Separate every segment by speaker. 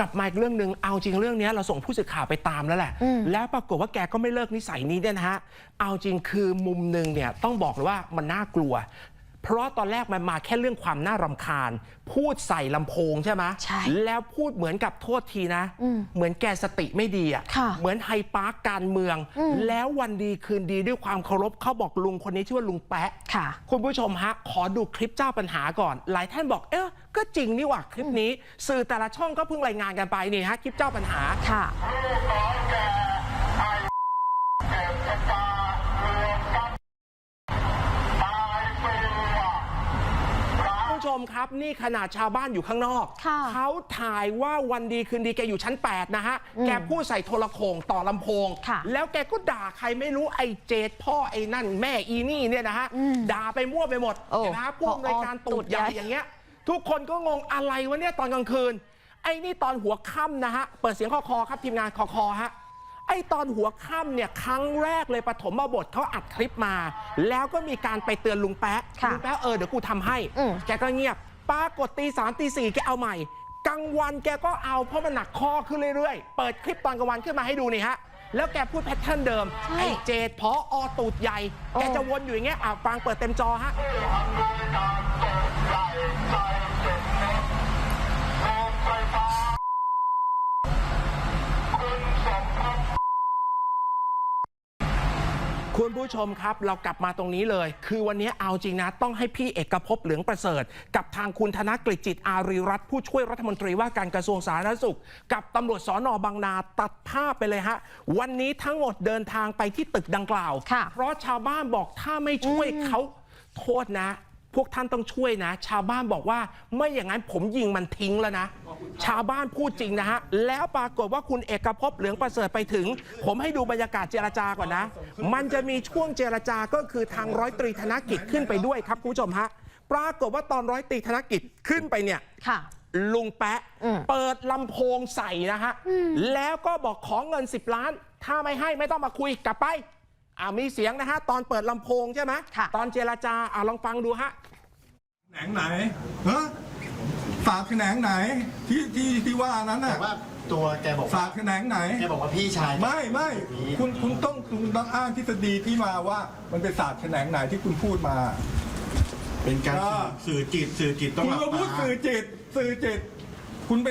Speaker 1: กลับมาอีกเรื่องหนึ่งเอาจริงเรื่องเนี้ยเราส่งผู้สื่อข่าวไปตามแล้วแหละ แล้วปรากฏว่าแกก็ไม่เลิกนิสัยนี้เนี่ยนะฮะเอาจริงคือมุมหนึ่งเนี่ยต้องบอกเลยว่ามันน่ากลัว เพราะตอนแรกมันมาแค่เรื่องความน่ารำคาญ พูดใส่ลำโพงใช่ไหม
Speaker 2: ใช่
Speaker 1: แล้วพูดเหมือนกับโทษทีนะเหมือนแกสติไม่ดีอะ
Speaker 2: ค่ะ
Speaker 1: เหมือนไฮปาร์กการเมืองแล้ววันดีคืนดีด้วยความเคารพเขาบอกลุงคนนี้ชื่อว่าลุงแปะ
Speaker 2: ค่ะ
Speaker 1: คุณผู้ชมฮะ ขอดูคลิปเจ้าปัญหาก่อน หลายท่านบอกเอ๊ะก็จริงนี่หว่าคลิปนี้ สื่อแต่ละช่องก็เพิ่งรายงานกันไปนี่ฮะคลิปเจ้าปัญหา
Speaker 2: ค่ะ
Speaker 1: คุณผู้ช มครับ นี่ขนาดชาวบ้านอยู่ข้างนอก
Speaker 2: ค่ะ
Speaker 1: เขาถ่ายว่าวันดีคืนดีแกอยู่ชั้น 8 นะฮะแกพูดใส่โทรโขงต่อลำโพง
Speaker 2: ค่ะ
Speaker 1: แล้วแกก็ด่าใครไม่รู้ไอ้เจดพ่อไอ้นั่นแม่อีนี่เนี่ยนะฮะด่าไปมั่วไปหมด
Speaker 2: โอ้
Speaker 1: เห็นไหมฮะผู้อำนวยการตูดใหญ่
Speaker 2: ตูดใหญ่
Speaker 1: อย่างเงี้ย ทุกคนก็งงอะไรวะเนี่ยตอนกลางคืน ไอ้นี่ตอนหัวค่ำนะฮะ เปิดเสียงคอคอครับทีมงานคอคอฮะ ไอ้ตอนหัวค่ำเนี่ยครั้งแรกเลยปฐมบทเขาอัดคลิปมา แล้วก็มีการไปเตือนลุงแป๊ะ
Speaker 2: ค่ะ
Speaker 1: ลุงแป๊ะเออเดี๋ยวกูทำให้
Speaker 2: อืม
Speaker 1: แกก็เงียบ ปรากฏตีสามตีสี่แกเอาใหม่กลางวันแกก็เอาเพราะมันหนักคอขึ้นเรื่อยๆ เปิดคลิปตอนกลางวันขึ้นมาให้ดูนี่ฮะ แล้วแกพูดแพทเทิร์นเดิม
Speaker 2: ใช่
Speaker 1: ไอ้เจดพออตูดใหญ่
Speaker 2: โอ้
Speaker 1: แกจะวนอยู่อย่างเงี้ยอะฟังเปิดเต็มจอฮะ คุณผู้ชมครับ เรากลับมาตรงนี้เลย คือวันนี้เอาจริงนะ ต้องให้พี่เอกภพเหลืองประเสริฐ กับทางคุณธนกฤษจิตอารีรัตน์ผู้ช่วยรัฐมนตรีว่าการกระทรวงสาธารณสุข กับตำรวจสอนอบางนาตัดภาพไปเลยฮะ วันนี้ทั้งหมดเดินทางไปที่ตึกดังกล่าว
Speaker 2: ค่ะ
Speaker 1: เพราะชาวบ้านบอกถ้าไม่ช่วยเขาโทษนะ พวกท่านต้องช่วยนะ ชาวบ้านบอกว่าไม่อย่างนั้นผมยิงมันทิ้งแล้วนะ ชาวบ้านพูดจริงนะฮะ แล้วปรากฏว่าคุณเอกภพเหลืองประเสริฐไปถึง ผมให้ดูบรรยากาศเจรจาก่อนนะ มันจะมีช่วงเจรจาก็คือทางร้อยตรีธนกิจขึ้นไปด้วยครับคุณผู้ชมฮะปรากฏว่าตอนร้อยตรีธนกิจขึ้นไปเนี่ย
Speaker 2: ค่ะ
Speaker 1: ลุงแปะ
Speaker 2: อืม
Speaker 1: เปิดลำโพงใส่นะฮะแล้วก็บอกขอเงิน 10 ล้าน ถ้าไม่ให้ไม่ต้องมาคุยกลับไป อ่ามีเสียงนะฮะ ตอนเปิดลำโพงใช่ไหม
Speaker 2: ค่ะ
Speaker 1: ตอนเจรจาอ่าลองฟังดูฮะ
Speaker 3: แขนงไหนฮะฝากแขนงไหน ที่ที่ที่ว่านั้นน่ะ
Speaker 4: แต่ว่าตัวแกบอก
Speaker 3: ฝากแขนงไหน
Speaker 4: แกบอกว่าพี่ชาย
Speaker 3: ไม่ไม่คุณคุณต้องคุณต้องอ้างทฤษฎีที่มาว่า มันเป็นศาสตร์แขนงไหนที่คุณพูดมา
Speaker 4: เป็นการ
Speaker 3: อ่า
Speaker 4: สื่อจิต สื่อจิตต้อง
Speaker 3: คุณ
Speaker 4: หลับ
Speaker 3: ก็พูด
Speaker 4: ตา
Speaker 3: สื่อจิต สื่อจิต คุณไป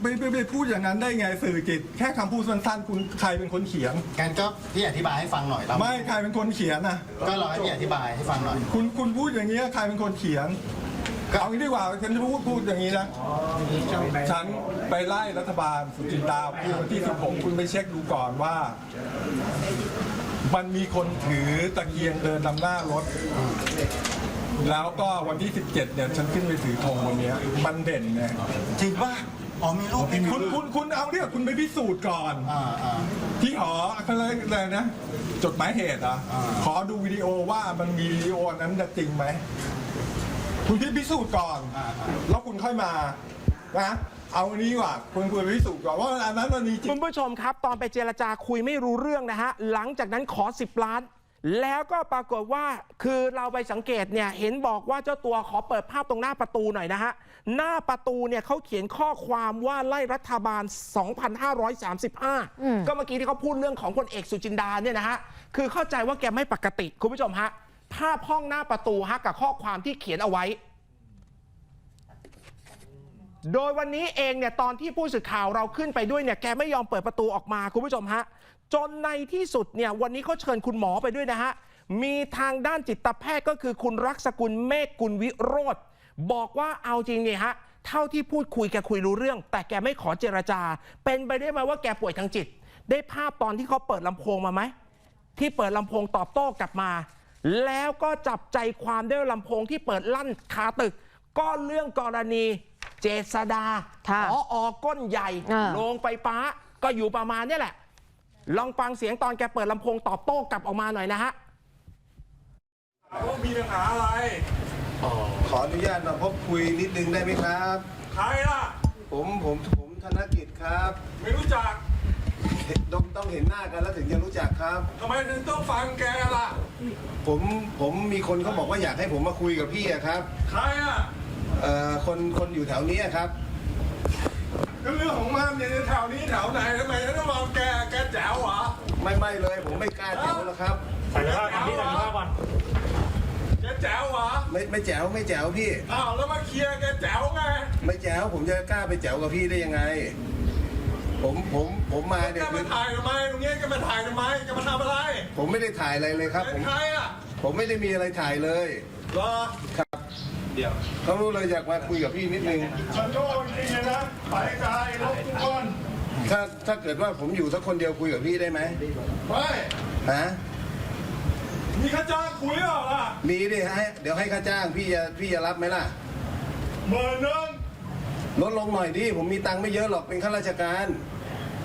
Speaker 3: ไปไปไปพูดอย่างนั้นได้ไงสื่อจิต แค่คำพูดสั้นๆคุณใครเป็นคนเขียน
Speaker 4: งั้นก็พี่อธิบายให้ฟังหน่อยเรา
Speaker 3: ไม่ใครเป็นคนเขียนนะ
Speaker 4: ก็รอให้พี่อธิบายให้ฟังหน่อย
Speaker 3: คุณคุณพูดอย่างนี้ยใครเป็นคนเขียนเอางี้ดีกว่าฉันจะพูดพูดอย่างนี้นะฉันไปไล่รัฐบาลสุจินตาพูดวันที่16คุณไปเช็คดูก่อนว่า มันมีคนถือตะเกียงเดินนำหน้ารถ แล้วก็วันที่ 17เนี่ยฉันขึ้นไปถือธงวันเนี้ยมันเด่นไง
Speaker 4: จริงป่ะอ๋อมีรูปมี
Speaker 3: คุณคุณคุณเอาเนี่ยคุณไปพิสูจน์ก่อน
Speaker 4: อ่าอ่า
Speaker 3: ที่หออะไรอะไรนะ จดหมายเหตุเหรอะ
Speaker 4: อ่า
Speaker 3: ขอดูวิดีโอว่ามันมีวิดีโอนั้นจะจริงไหม คุณพิสูจน์ก่อน
Speaker 4: อ่าอ่า
Speaker 3: แล้วคุณค่อยมานะเอาอันนี้ดีกว่าคุณควรพิสูจน์ก่อนว่าอันนั้นมันมีจริ
Speaker 1: คุ
Speaker 3: ง
Speaker 1: ณผู้ชมครับ ตอนไปเจรจาคุยไม่รู้เรื่องนะฮะ หลังจากนั้นขอ 10 ล้าน แล้วก็ปรากฏว่าคือเราไปสังเกตเนี่ยเห็นบอกว่าเจ้าตัวขอเปิดภาพตรงหน้าประตูหน่อยนะฮะ หน้าประตูเนี่ยเขาเขียนข้อความว่าไล่รัฐบาล 2,535 ก็เมื่อกี้ที่เขาพูดเรื่องของพลเอกสุจินดาเนี่ยนะฮะ คือเข้าใจว่าแกไม่ปกติ คุณผู้ชมฮะ ภาพห้องหน้าประตูฮะกับข้อความที่เขียนเอาไว้ โดยวันนี้เองเนี่ยตอนที่ผู้สื่อข่าวเราขึ้นไปด้วยเนี่ยแกไม่ยอมเปิดประตูออกมาคุณผู้ชมฮะ จนในที่สุดเนี่ยวันนี้เขาเชิญคุณหมอไปด้วยนะฮะ มีทางด้านจิตแพทย์ก็คือคุณรักษกุลเมฆกุลวิโรธบอกว่าเอาจริงเนี่ยฮะ เท่าที่พูดคุยแกคุยรู้เรื่อง แต่แกไม่ขอเจรจา เป็นไปได้ไหมว่าแกป่วยทางจิต ได้ภาพตอนที่เขาเปิดลำโพงมาไหม ที่เปิดลำโพงตอบโต้กลับมา แล้วก็จับใจความด้วยลำโพงที่เปิดลั่นคาตึก ก็เรื่องกรณีเจษดา
Speaker 2: ค่ะ
Speaker 1: พออก้นใหญ่
Speaker 2: อ่า
Speaker 1: โรงไฟฟ้าก็อยู่ประมาณเนี้แหละ ลองฟังเสียงตอนแกเปิดลำโพงตอบโต้กลับออกมาหน่อยนะฮะ
Speaker 3: ว่ามีปัญหาอะไร
Speaker 5: ขออนุญาตมาพบคุยนิดนึงได้ไหมครับ
Speaker 3: ใครล่ะ
Speaker 5: ผมผมผมธนกิจครับ
Speaker 3: ไม่รู้จัก
Speaker 5: เห็นต้องต้องเห็นหน้ากันแล้วถึงจะรู้จักครับ
Speaker 3: ทำไมถึงต้องฟังแกล่ะ
Speaker 5: ผมผมมีคนเขาบอกว่าอยากให้ผมมาคุยกับพี่อะครับ
Speaker 3: ใครอะ
Speaker 5: เอ่อคนคนอยู่แถวเนี้ยครับ
Speaker 3: ก็เรื่องของมันเนี่ยแถวนี้แถวไหนทำไมฉันต้องมองแกแกแจ๋วเหรอ
Speaker 5: ไม่ไม่เลย ผมไม่กล้าแจ๋วแล้วครับ
Speaker 2: ใส่ผ้ากันพี่ใส่ผ้าก่อน
Speaker 3: แกแจ๋วเหรอ
Speaker 5: ไม่ไม่แจ๋วไม่แจ๋วพี่
Speaker 3: อ้าวแล้วมาเคลียร์แกแจ๋วไง
Speaker 5: ไม่แจ๋วผมจะกล้าไปแจ๋วกับพี่ได้ยังไง ผมผมผมมา
Speaker 3: แก
Speaker 5: เนี่ยคื
Speaker 3: มา
Speaker 5: อ
Speaker 3: ถ่ายทำไมตรงนี้แกมาถ่ายทำไมแกมาทำอะไร
Speaker 5: ผมไม่ได้ถ่ายอะไรเลยครับ
Speaker 3: แก
Speaker 5: ผม
Speaker 3: ใครอะ
Speaker 5: ผมไม่ได้มีอะไรถ่ายเลย
Speaker 3: เหรอ
Speaker 5: ครับ เดี๋ยวเขารู้เลยอยากมาคุยกับพี่นิดนึง
Speaker 3: ฉันโดนจริงๆนะไปไกลรบกวน
Speaker 5: ถ้าถ้าเกิดว่าผมอยู่สักคนเดียวคุยกับพี่ได้ไหม
Speaker 3: ไม่
Speaker 5: ฮะ
Speaker 3: มีข้าจ้างคุยเหรอล่ะ
Speaker 5: มีดิให้เดี๋ยวให้ค่าจ้างพี่จะพี่จะรับไหมล่ะ
Speaker 3: หมื่นหนึ่ง
Speaker 5: ลดลงหน่อยดิผมมีตังค์ไม่เยอะหรอกเป็นข้าราชการ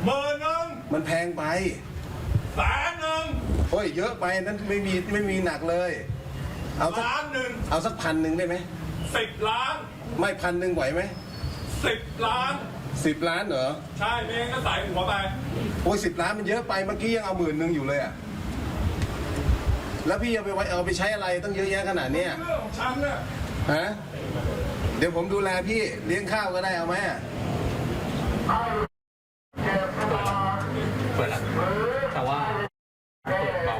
Speaker 3: หมื่นหนึ่ง
Speaker 5: มันแพงไป
Speaker 3: แสนหนึ่ง
Speaker 5: โอ้ยเยอะไปนั่นไม่มีไม่มีหนักเลย เอาสัก
Speaker 3: ล้านหนึ่ง
Speaker 5: เอาสักพันหนึ่งได้ไหม
Speaker 3: สิบล้าน
Speaker 5: ไม่พันหนึ่งไหวไหม
Speaker 3: สิบล้าน
Speaker 5: สิบล้านเหรอ
Speaker 3: ใช่เมงก็ใส่หัวไป
Speaker 5: โอ้ยสิบล้านมันเยอะไปเมื่อกี้ยังเอาหมื่นหนึ่งอยู่เลยอะแล้วพี่เอาไปไว้เอาไปใช้อะไรต้องเยอะแยะขนาดเนี้ย
Speaker 3: เรื่องของฉันเนี่ย
Speaker 5: ฮะเดี๋ยวผมดูแลพี่เลี้ยงข้าวก็ได้เอาไหมอะ
Speaker 2: เปิดละแต่ว่าเปิดเบา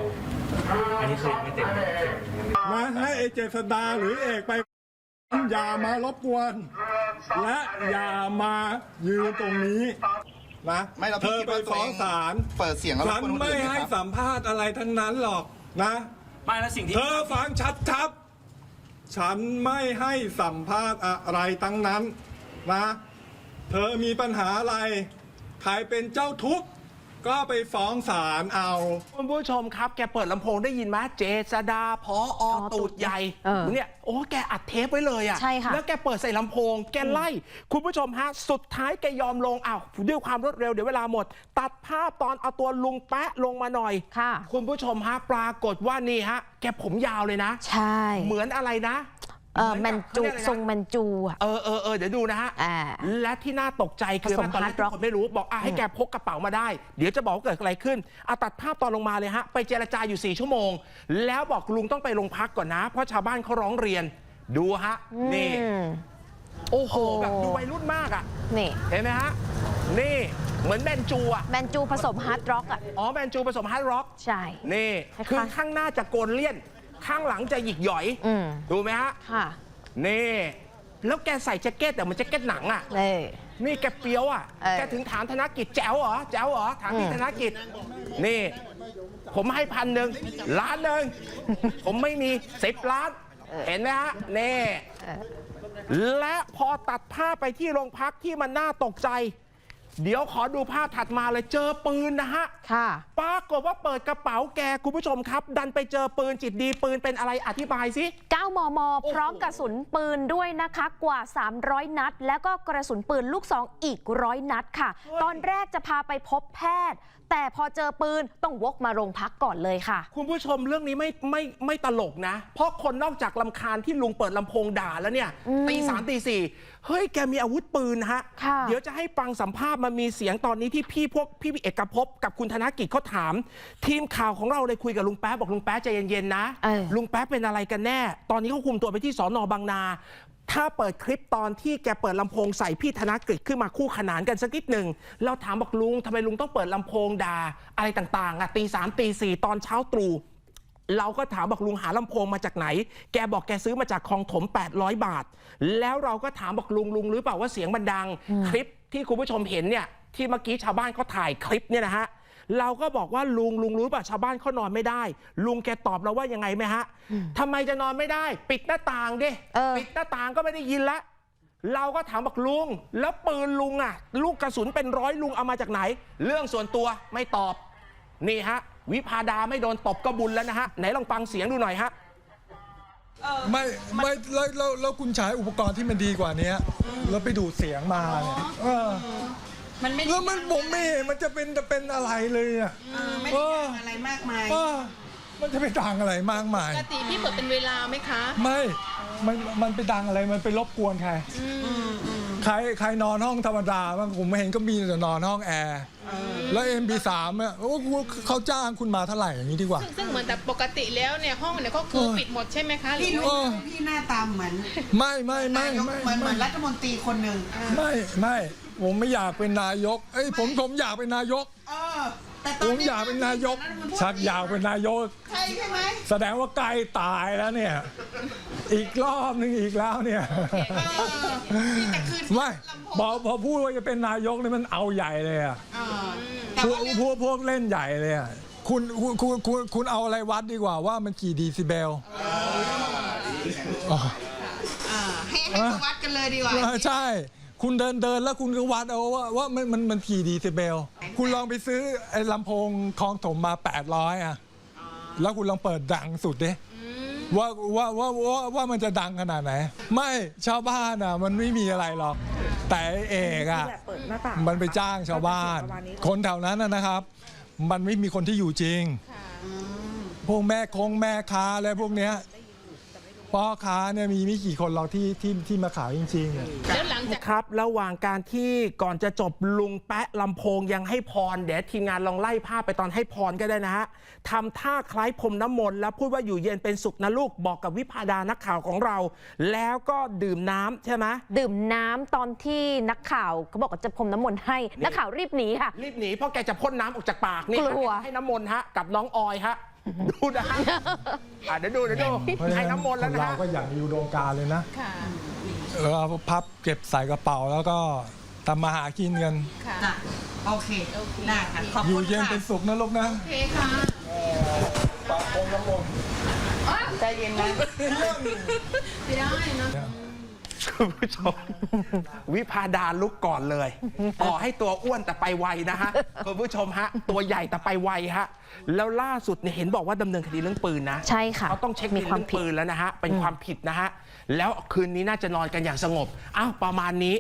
Speaker 2: อันนี้คือไม่เต็ม
Speaker 3: มาให้เอเจษดาหรือเอกไป อย่ามารบกวน และอย่ามายืนตรงนี้นะ
Speaker 4: ไม่เรา
Speaker 3: เธอไปฟ้องศาล
Speaker 4: เปิดเสียงแล้ว
Speaker 3: ฉันไม่ให้สัมภาษณ์อะไรทั้งนั้นหรอกนะ
Speaker 2: ไม่แล้วสิ่งที่
Speaker 3: เธอฟังชัดครับ ฉันไม่ให้สัมภาษณ์อะไรทั้งนั้นนะ เธอมีปัญหาอะไร ใครเป็นเจ้าทุกข์ ก็ไปฟ้องศาลเอา
Speaker 1: คุณผู้ชมครับ แกเปิดลำโพงได้ยินไหมเจษดาพออตูดใหญ่
Speaker 6: เออ
Speaker 1: เนี่ยโอ้แกอัดเทปไว้เลยอะ
Speaker 6: ใช่ค่ะ
Speaker 1: แล้วแกเปิดใส่ลำโพง แกไล่ คุณผู้ชมฮะ สุดท้ายแกยอมลงอ้าวด้วยความรวดเร็วเดี๋ยวเวลาหมด ตัดภาพตอนเอาตัวลุงแปะลงมาหน่อย
Speaker 6: ค่ะ
Speaker 1: คุณผู้ชมฮะปรากฏว่านี่ฮะ แกผมยาวเลยนะ
Speaker 6: ใช่
Speaker 1: เหมือนอะไรนะ
Speaker 6: เออ
Speaker 1: ห
Speaker 6: แม
Speaker 1: อน
Speaker 6: จู
Speaker 1: กับเขาเรียกอะไรนะ
Speaker 6: ทรงแมนจูอะ
Speaker 1: เออเออเออเดี๋ยวดูนะฮะ
Speaker 6: อ่า
Speaker 1: และที่น่าตกใจคือ
Speaker 6: ผสม
Speaker 1: ตอนแรก
Speaker 6: hard
Speaker 1: ทุก
Speaker 6: rock
Speaker 1: คนไม่รู้บอกอะให้แกพกกระเป๋ามาได้ เดี๋ยวจะบอกว่าเกิดอะไรขึ้นเอาตัดภาพตอนลงมาเลยฮะ ไปเจรจาอยู่ 4 ชั่วโมง แล้วบอกลุงต้องไปโรงพักก่อนนะ เพราะชาวบ้านเขาร้องเรียนดูฮะ นี่
Speaker 6: อืม
Speaker 1: โอ้โหแบบดูวัยรุ่นมากอะ
Speaker 6: นี่
Speaker 1: เห็นไหมฮะ นี่เหมือนแมนจูอะ
Speaker 6: แมนจูผสมฮาร์ดร็อกอะ
Speaker 1: อ๋อแมนจูผสมฮาร์ดร็อก
Speaker 6: ใช่
Speaker 1: นี่
Speaker 6: คล้ายๆ
Speaker 1: คือข้างหน้าจะโกนเลี่ยน ข้างหลังจะหยิกหย่อย
Speaker 6: อืม
Speaker 1: ดูไหมฮะ
Speaker 6: ค่ะ
Speaker 1: นี่ แล้วแกใส่แจ็คเก็ตแต่มันแจ็คเก็ตหนังอะ
Speaker 6: เลย
Speaker 1: นี่แกเปียวอะ
Speaker 6: เออ
Speaker 1: แกถึงถามธนกิจแจ๋วเหรอ แจ๋วเหรอ ถามพี่
Speaker 6: อืม
Speaker 1: ธนกิจ นี่ ผมให้พันหนึ่งล้านหนึ่ง ผมไม่มีสิบล้าน เห็นไหมฮะ นี่
Speaker 6: เออ
Speaker 1: และพอตัดภาพไปที่โรงพักที่มันน่าตกใจ เดี๋ยวขอดูภาพถัดมาเลยเจอปืนนะฮะ
Speaker 6: ค่ะ
Speaker 1: ปรากฏว่าเปิดกระเป๋าแกคุณผู้ชมครับ ดันไปเจอปืนจิตดีปืนเป็นอะไรอธิบายสิ
Speaker 6: 9 มมพร้อมกระสุนปืนด้วยนะคะกว่า 300 นัด แล้วก็กระสุนปืนลูกซองอีกร้อยนัดค่ะ
Speaker 1: เฮ้ย
Speaker 6: ตอนแรกจะพาไปพบแพทย์ แต่พอเจอปืนต้องวกมาโรงพักก่อนเลยค่ะ
Speaker 1: คุณผู้ชมเรื่องนี้ไม่ไม่ไม่ตลกนะ เพราะคนนอกจากลำคาญที่ลุงเปิดลำโพงด่าแล้วเนี่ย
Speaker 6: อืม
Speaker 1: ตีสามตีสี่เฮ้ยแกมีอาวุธปืนนะฮะ
Speaker 6: ค่ะ
Speaker 1: เดี๋ยวจะให้ฟังสัมภาษณ์มันมีเสียงตอนนี้ที่พี่พวกพี่เอกภพกับคุณธนกิจเขาถาม ทีมข่าวของเราเลยคุยกับลุงแป๊ะบอกลุงแป๊ะใจเย็นๆนะ
Speaker 6: เออ
Speaker 1: ลุงแป๊ะเป็นอะไรกันแน่ ตอนนี้เขาคุมตัวไปที่สอนอบางนา ถ้าเปิดคลิปตอนที่แกเปิดลำโพงใส่พี่ธนกฤษขึ้นมาคู่ขนานกันสักนิดหนึ่งเราถามบอกลุงทำไมลุงต้องเปิดลำโพงด่าอะไรต่างๆอะตีสามตีสี่ตอนเช้าตรู่ เราก็ถามบอกลุงหาลำโพงมาจากไหน แกบอกแกซื้อมาจากคลองถม 800 บาท แล้วเราก็ถามบอกลุงลุงรู้เปล่าว่าเสียงมันดัง คลิปที่คุณผู้ชมเห็นเนี่ยที่เมื่อกี้ชาวบ้านเขาถ่ายคลิปเนี่ยนะฮะเราก็บอกว่าลุงลุงรู้ป่ะชาวบ้านเขานอนไม่ได้ ลุงแกตอบเราว่ายังไงไหมฮะทำไมจะนอนไม่ได้ ปิดหน้าต่างดิ
Speaker 6: เออ
Speaker 1: ปิดหน้าต่างก็ไม่ได้ยินละเราก็ถามบอกลุง แล้วปืนลุงอะ ลูกกระสุนเป็นร้อยลุงเอามาจากไหน เรื่องส่วนตัวไม่ตอบ นี่ฮะ วิพาดาไม่โดนตบก็บุญแล้วนะฮะ ไหนลองฟังเสียงดูหน่อยฮะ
Speaker 3: ไม่ไม่แล้วแล้วแล้วคุณใช้อุปกรณ์ที่มันดีกว่านี้แล้วไปดูดเสียงมาเนี่ยเออ
Speaker 7: มันไม่ได้
Speaker 3: แล้วมันผมไม่เห็นมันจะเป็นจะเป็นอะไรเลยอะ
Speaker 7: เออไม่ได้ดังอะไรมากมาย
Speaker 3: เออมันจะไปดังอะไรมากมาย
Speaker 7: ปกติพี่เปิดเป็นเวลาไหมคะ
Speaker 3: ไม่มันมันไปดังอะไรมันไปรบกวนใคร
Speaker 7: อืมอืม
Speaker 3: ใครใครนอนห้องธรรมดาบ้างผมไม่เห็นก็มีแต่นอนห้องแอร์แล้ว MP3 เนี่ยโอ้โหเขาจ้างคุณมาเท่าไหร่อย่างนี้ดีกว่า
Speaker 8: ซึ่งซึ่งเหมือนแต่ปกติแล้วเนี่ยห้องเนี่ยก็คือ
Speaker 3: เออ
Speaker 8: ปิดหมดใช่ไหมคะหรื
Speaker 7: พี่
Speaker 8: อ
Speaker 7: รู้
Speaker 3: เออ
Speaker 7: พี่หน้าตาเหมือน
Speaker 3: ไม่ไม่ไม่
Speaker 7: นายก
Speaker 3: ไม่
Speaker 7: เหมือนเหมื
Speaker 3: ไม่
Speaker 7: อนรัฐมนตรีคนหนึ่ง
Speaker 3: ไม่ไม่ผมไม่อยากเป็นนายกเอ้ยผมผมอยากเป็นนายก
Speaker 7: เออแต่ต
Speaker 3: ผ
Speaker 7: อน
Speaker 3: ม
Speaker 7: นี้
Speaker 3: อยากเป็นนายก
Speaker 7: รัฐมนตรี
Speaker 3: ชักอยากเป็นนายก
Speaker 7: ใช่ใช่ไหม
Speaker 3: แสดงว่าใกล้ตายแล้วเนี่ย อีกรอบหนึ่งอีกแล้วเนี่ย
Speaker 7: เออแต่คือ
Speaker 3: ไม่
Speaker 7: ลำโพง
Speaker 3: พอพอพูดว่าจะเป็นนายกเนี่ยมันเอาใหญ่เลยอะ
Speaker 7: เออแต่
Speaker 3: พวก
Speaker 7: ว่าเรื่อง
Speaker 3: พวกพวกเล่นใหญ่เลยอะคุณคุณคุณคุณคุณเอาอะไรวัดดีกว่าว่ามันกี่ดีซิเบลอ๋อ
Speaker 7: อ่าให้ให้เขาวัดกันเลยดีกว่า
Speaker 3: เออใช่ คุณเดินเดินแล้วคุณก็วัดเอาว่าว่ามันมันมันกี่ดีซิเบล คุณลองไปซื้อไอ้ลำโพงคลองถมมา 800อะแล้วคุณลองเปิดดังสุดดิ ว่าว่าว่าว่าว่ามันจะดังขนาดไหน ไม่ชาวบ้านอะมันไม่มีอะไรหรอก แต่ไอ้เอกอะมันไปจ้างชาวบ้าน คนแถวนั้นนะนะครับ มันไม่มีคนที่อยู่จริง พวกแม่คงแม่ค้าอะไรพวกเนี้ย พ่อค้าเนี่ยมีไม่กี่คนหรอกที่ที่ที่มาขายจริงๆอะ
Speaker 8: แล้วหลังจาก
Speaker 1: ครับระหว่างการที่ก่อนจะจบลุงแปะลำโพงยังให้พร เดี๋ยวทีมงานลองไล่ภาพไปตอนให้พรก็ได้นะฮะทำท่าคล้ายพรมน้ำมนต์แล้วพูดว่าอยู่เย็นเป็นสุขนะลูกบอกกับวิพาดานักข่าวของเรา แล้วก็ดื่มน้ำใช่ไหม
Speaker 6: ดื่มน้ำตอนที่นักข่าวเขาบอกว่าจะพรมน้ำมนต์ให้ นักข่าวรีบหนีค่ะ
Speaker 1: รีบหนีเพราะแกจะพ่นน้ำออกจากปากนี่
Speaker 6: กลัว
Speaker 1: ให้น้ำมนต์ฮะกับน้องออยฮะ ดูนะฮะอะเดี๋ยวดูเดี๋ยวดู
Speaker 3: เพราะฉะ
Speaker 1: ให้น้ำมนต์แล้วนะ
Speaker 3: เรา
Speaker 1: ฮะ
Speaker 3: ก็อยากมีอุดมการณ์เลยนะ
Speaker 8: ค่ะ
Speaker 3: เออเอาพับเก็บใส่กระเป๋าแล้วก็ทำมาหากินกัน
Speaker 8: ค่ะ
Speaker 7: น่ะโอเค ได้ค่ะ ขอบ
Speaker 3: อยู่
Speaker 7: คุณ
Speaker 3: เย็น
Speaker 7: ค่ะ
Speaker 3: เป็นสุขนะลูกนะ
Speaker 8: โอเคค่ะ
Speaker 3: ปากคงน้ำมนต์
Speaker 7: ใจเย็นนะ
Speaker 8: ไม่ได้นะ
Speaker 1: คุณผู้ชม วิพาดาลุกก่อนเลย ต่อให้ตัวอ้วนแต่ไปไวนะฮะ คุณผู้ชมฮะ ตัวใหญ่แต่ไปไวฮะ แล้วล่าสุดเนี่ยเห็นบอกว่าดำเนินคดีเรื่องปืนนะ
Speaker 6: ใช่ค่ะ
Speaker 1: เขาต้องเช็ค
Speaker 6: มี
Speaker 1: บิล
Speaker 6: ความ
Speaker 1: เรื่อง
Speaker 6: ผิด
Speaker 1: ปืนแล้วนะฮะ เป็นความผิดนะฮะ แล้วคืนนี้น่าจะนอนกันอย่างสงบ อ้าว ประมาณนี้